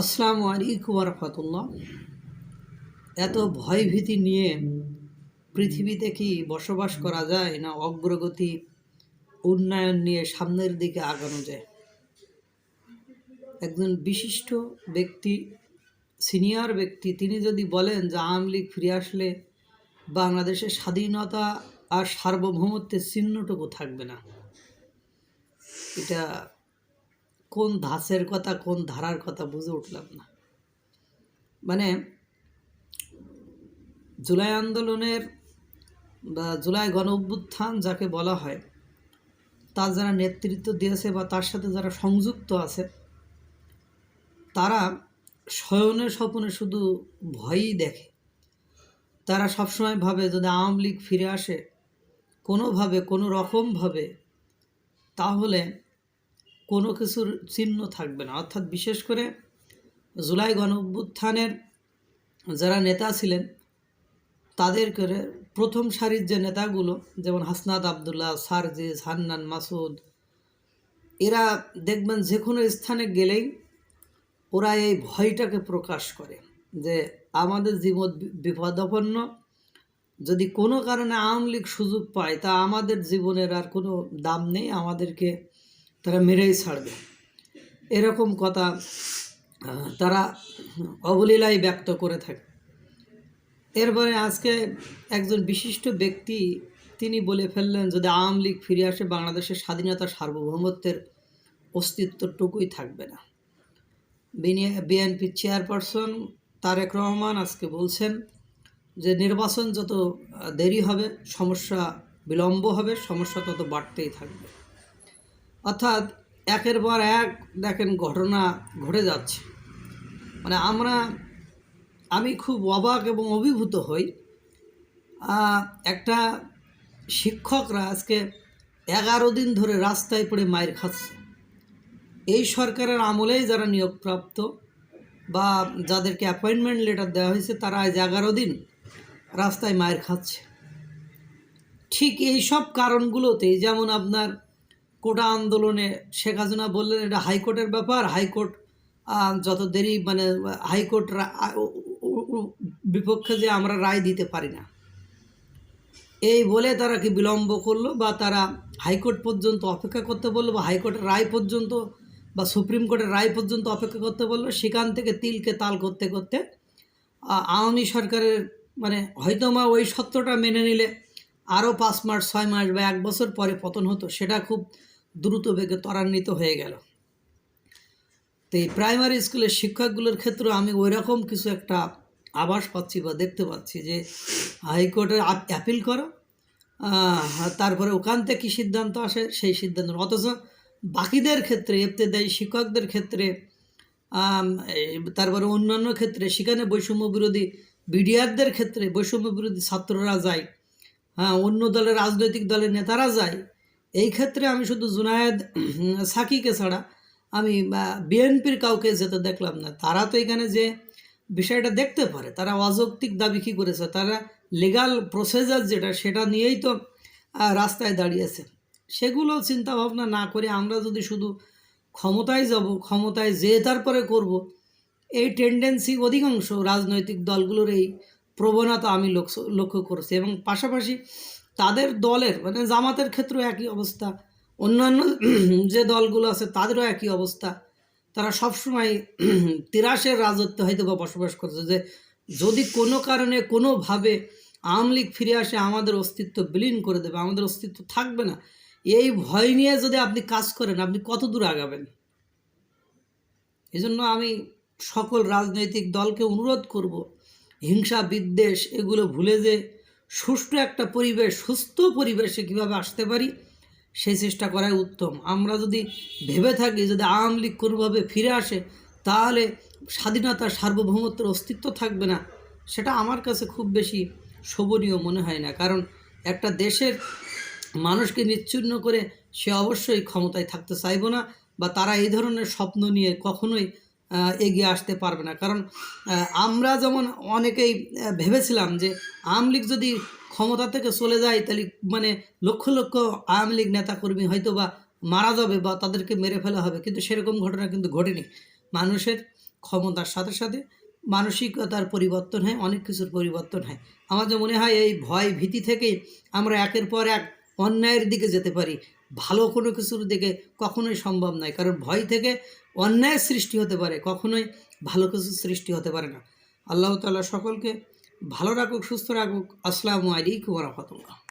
আসসালামু আলাইকুম রহমতুল্লাহ। এত ভয়ভীতি নিয়ে পৃথিবীতে কি বসবাস করা যায় না অগ্রগতি উন্নয়ন নিয়ে সামনের দিকে আগানো যায়? একজন বিশিষ্ট ব্যক্তি, সিনিয়র ব্যক্তি, তিনি যদি বলেন যে আওয়ামী লীগ ফিরে আসলে বাংলাদেশের স্বাধীনতা আর সার্বভৌমত্বের চিহ্নটুকু থাকবে না, এটা কোন ধাঁচের কথা, কোন ধারার কথা বুঝে উঠলাম না। মানে জুলাই আন্দোলনের বা জুলাই গণ অভ্যুত্থান যাকে বলা হয়, তার যারা নেতৃত্ব দিয়েছে বা তার সাথে যারা সংযুক্ত আছে, তারা শয়নের স্বপ্নে শুধু ভয়ই দেখে। তারা সবসময় ভাবে যদি আওয়ামী লীগ ফিরে আসে, কোনোভাবে কোনো রকমভাবে তাহলে কোনো কিছুর চিহ্ন থাকবে না। অর্থাৎ বিশেষ করে জুলাই গণ অভ্যুত্থানের যারা নেতা ছিলেন, তাদের করে প্রথম সারির যে নেতাগুলো, যেমন হাসনাত আবদুল্লাহ সারজিজ হান্নান, মাসুদ, এরা দেখবেন যে কোনো স্থানে গেলেই ওরা এই ভয়টাকে প্রকাশ করে যে আমাদের জীবন বিপদাপন্ন। যদি কোনো কারণে আওয়ামী লীগ সুযোগ পায়, তা আমাদের জীবনের আর কোনো দাম নেই। আমাদেরকে তারা মেরেই ছাড়বে। এরকম কথা তারা অবলীলায় ব্যক্ত করে থাকে। এরপরে আজকে একজন বিশিষ্ট ব্যক্তি তিনি বলে ফেললেন, যদি আওয়ামী লীগ ফিরে আসে, বাংলাদেশের স্বাধীনতা সার্বভৌমত্বের অস্তিত্বটুকুই থাকবে না। বিএনপি চেয়ারপারসন তারেক রহমান আজকে বলছেন যে, নির্বাচন যত দেরি হবে, সমস্যা বিলম্ব হবে, সমস্যা তত বাড়তেই থাকবে। অর্থাৎ একের পর এক দেখেন ঘটনা ঘটে যাচ্ছে। মানে আমরা, আমি খুব অবাক এবং অভিভূত হই। একটা শিক্ষকরা আজকে এগারো দিন ধরে রাস্তায় পড়ে মায়ের খাচ্ছে। এই সরকারের আমলেই যারা নিয়োগপ্রাপ্ত বা যাদেরকে অ্যাপয়েন্টমেন্ট লেটার দেওয়া হয়েছে, তারা আজ এগারো দিন রাস্তায় মায়ের খাচ্ছে। ঠিক এই সব কারণগুলোতেই যেমন আপনার কোটা আন্দোলনে শেখ হাসিনা বললেন এটা হাইকোর্টের ব্যাপার, হাইকোর্ট যত দেরি মানে হাইকোর্ট বিপক্ষে যে আমরা রায় দিতে পারি না। এই বলে তারা কি বিলম্ব করল বা তারা হাইকোর্ট পর্যন্ত অপেক্ষা করতে বলল বা হাইকোর্টের রায় পর্যন্ত বা সুপ্রিম কোর্টের রায় পর্যন্ত অপেক্ষা করতে বলল? সেখান থেকে তিলকে তাল করতে করতে আওয়ামী সরকারের মানে হয়তো মা ওই সত্যটা মেনে নিলে আরও পাঁচ মাস, ছয় মাস বা এক বছর পরে পতন হতো, সেটা খুব দ্রুত বেগে ত্বরান্বিত হয়ে গেল। তো এই প্রাইমারি স্কুলের শিক্ষকগুলোর ক্ষেত্রে আমি ওই রকম কিছু একটা আভাস পাচ্ছি বা দেখতে পাচ্ছি যে, হাইকোর্টে অ্যাপিল করো তারপরে ওখান থেকে কী সিদ্ধান্ত আসে, সেই সিদ্ধান্ত অথচ বাকিদের ক্ষেত্রে এফতেদায়ী শিক্ষকদের ক্ষেত্রে তারপরে অন্যান্য ক্ষেত্রে, সেখানে বৈষম্য বিরোধী বিডিআরদের ক্ষেত্রে বৈষম্য বিরোধী ছাত্ররা যায় হ্যাঁ অন্য দলের রাজনৈতিক দলের নেতারা যায় এই ক্ষেত্রে আমি শুধু জুনায়েদ, সাকিকে ছাড়া আমি বিএনপির কাউকে যেতে দেখলাম না। তারা তো এখানে যে বিষয়টা দেখতে পারে, তারা অযৌক্তিক দাবি কী করেছে, তারা লিগাল প্রসেজার যেটা, সেটা নিয়েই তো রাস্তায় দাঁড়িয়েছে সেগুলো চিন্তা ভাবনা না করে আমরা যদি শুধু ক্ষমতায় যাব, ক্ষমতায় যে তারপরে করব, এই টেন্ডেন্সি অধিকাংশ রাজনৈতিক দলগুলোর এই প্রবণতা আমি লক্ষ্য লক্ষ্য করেছি। এবং পাশাপাশি তাদের দলের মানে জামাতের ক্ষেত্রেও একই অবস্থা। অন্যান্য যে দলগুলো আছে, তাদেরও একই অবস্থা। তারা সবসময় তিরাশের রাজত্বে হয়তো বা বসবাস করছে যে, যদি কোনো কারণে, কোনোভাবে আওয়ামী লীগ ফিরে আসে, আমাদের অস্তিত্ব বিলীন করে দেবে, আমাদের অস্তিত্ব থাকবে না। এই ভয় নিয়ে যদি আপনি কাজ করেন, আপনি কত দূর আগাবেন? এজন্য আমি সকল রাজনৈতিক দলকে অনুরোধ করব, হিংসা, বিদ্বেষ, এগুলো ভুলে যে সুষ্ঠু একটা পরিবেশ, সুস্থ পরিবেশে কীভাবে আসতে পারি সেই চেষ্টা করাই উত্তম। আমরা যদি ভেবে থাকি যদি আওয়ামী লীগ কোনোভাবে ফিরে আসে, তাহলে স্বাধীনতার সার্বভৌমত্বের অস্তিত্ব থাকবে না। সেটা আমার কাছে খুব বেশি শোভনীয় মনে হয় না। কারণ একটা দেশের মানুষকে নিচ্ছিন্ন করে সে অবশ্যই ক্ষমতায় থাকতে চাইব না বা তারা এই ধরনের স্বপ্ন নিয়ে কখনোই এগিয়ে আসতে পারবে না। কারণ আমরা যেমন অনেকেই ভেবেছিলাম যে আওয়ামী লীগ যদি ক্ষমতা থেকে চলে যায়, তাহলে মানে লক্ষ লক্ষ আওয়ামী লীগ নেতাকর্মী হয়তো বা মারা যাবে বা তাদেরকে মেরে ফেলা হবে, কিন্তু সেরকম ঘটনা কিন্তু ঘটেনি। মানুষের ক্ষমতার সাথে সাথে মানসিকতার পরিবর্তন হয়, অনেক কিছুর পরিবর্তন হয়। আমার যে মনে হয়, এই ভয় ভীতি থেকেই আমরা একের পর এক অন্যায়ের দিকে যেতে পারি। ভালো কোনো কিছুর দিকে কখনোই সম্ভব নয়। কারণ ভয় থেকে অন্যায় সৃষ্টি হতে পারে, কখনোই ভালো কিছু সৃষ্টি হতে পারে না। আল্লাহ তাল্লাহ সকলকে ভালো রাখুক, সুস্থ রাখুক। আসসালামু আলাইকুম রহমতুল্লাহ।